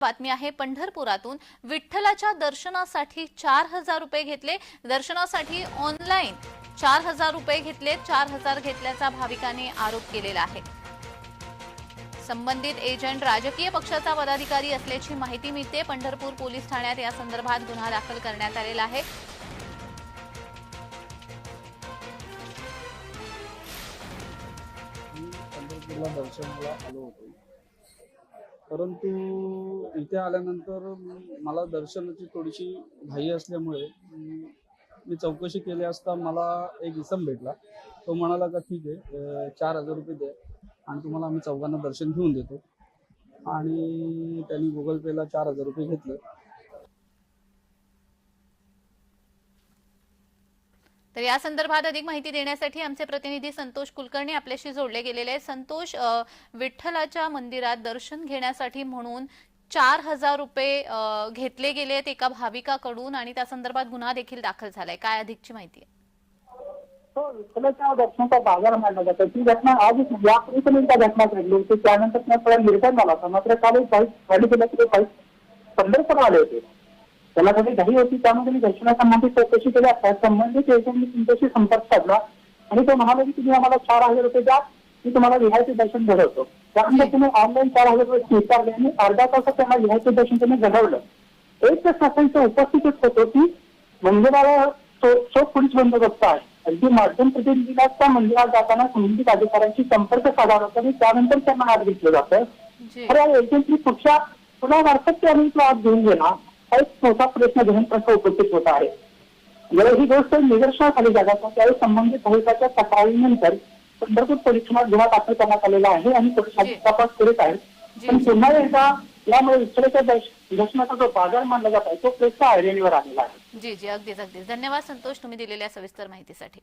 बातमी आहे पंढरपुरातून विठ्ठलाच्या दर्शनासाठी चार हजार रुपये घेतले. दर्शनासाठी ऑनलाईन चार हजार रुपये घेतले चार हजार घेतल्याचा भाविकाने आरोप केलेला आहे. संबंधित एजंट राजकीय पक्षाचा पदाधिकारी असल्याची माहिती मिळते. पंढरपूर पोलीस ठाण्यात या संदर्भात गुन्हा दाखल करण्यात आलेला आहे. दर्शनाला आलो परंतु इथे आल्यानंतर मला दर्शनाची थोडीशी घाई असल्यामुळे मी- चौकशी केली असता मला एक इसम भेटला. तो म्हणाला का ठीक आहे चार हजार रुपये द्या आणि तुम्हाला आम्ही चौघांना दर्शन घेऊन देतो. आणि त्यांनी गुगल पेला चार हजार रुपये घेतले. तर या संदर्भात अधिक माहिती देण्यासाठी आमचे प्रतिनिधी संतोष कुलकर्णी आपल्याशी जोडले गेलेले आहेत. संतोष विठ्ठलाच्या मंदिरात दर्शन घेण्यासाठी म्हणून चार हजार रुपये घेतले गेले आहेत एका भाविकाकडून आणि त्या संदर्भात गुन्हा देखील दाखल झालाय. काय अधिकची माहिती आहे? हो, विठ्ठलाच्या दर्शनाचा बाजार मांडला जातो. ती घटना आज यापूर्वी पण एकदा घटना घडली होती. त्यानंतर थोडा झाला होता. मात्र काल एक बाईक गाडी बाईक पंढरपूर आले होते. त्यांना थोडी घाई होती त्यामुळे त्यांनी दर्शनासंबंधी चौकशी केली. असता संबंधित एजंटनी तुमच्याशी संपर्क साधला. आणि तो म्हणाले की तुम्ही आम्हाला चार हजार रुपये द्या. मी तुम्हाला विहायचे दर्शन घडवतो. त्यानंतर तुम्ही ऑनलाईन चार हजार रुपये स्वीकारले आणि अर्धा तासात त्यांना विहायचे दर्शन त्यांनी घडवलं. एक शासनच्या उपस्थितीत होतो की मंदिराला चोख पोलीस बंदोबस्त आहे. अगदी माध्यम प्रतिनिधीला त्या मंदिरात जाताना संबंधित अधिकाऱ्यांशी संपर्क साधावा लागतो आणि त्यानंतर त्यांना आत घेतलं जातं. या एजन्सी पुढच्या पुन्हा त्यांनी तो आत घेऊन गेला. एक मोठा प्रश्न घेऊन प्रश्न उपस्थित होत आहे. जेव्हा ही गोष्ट निदर्शनास आली जगाच्या त्यावेळी संबंधित भाविकाच्या तक्रारीनंतर पंढरपूर ठाण्यात गुन्हा दाखल करण्यात आलेला आहे आणि. तपास करीत आहेत जी. पण पुन्हा एकदा यामुळे दर्श- दर्शनाचा जो बाजार मानला जात आहे तो प्रश्न ऐरणीवर आलेला आहे. जी जी. अगदीच अगदीच. धन्यवाद संतोष तुम्ही दिलेल्या सविस्तर माहितीसाठी.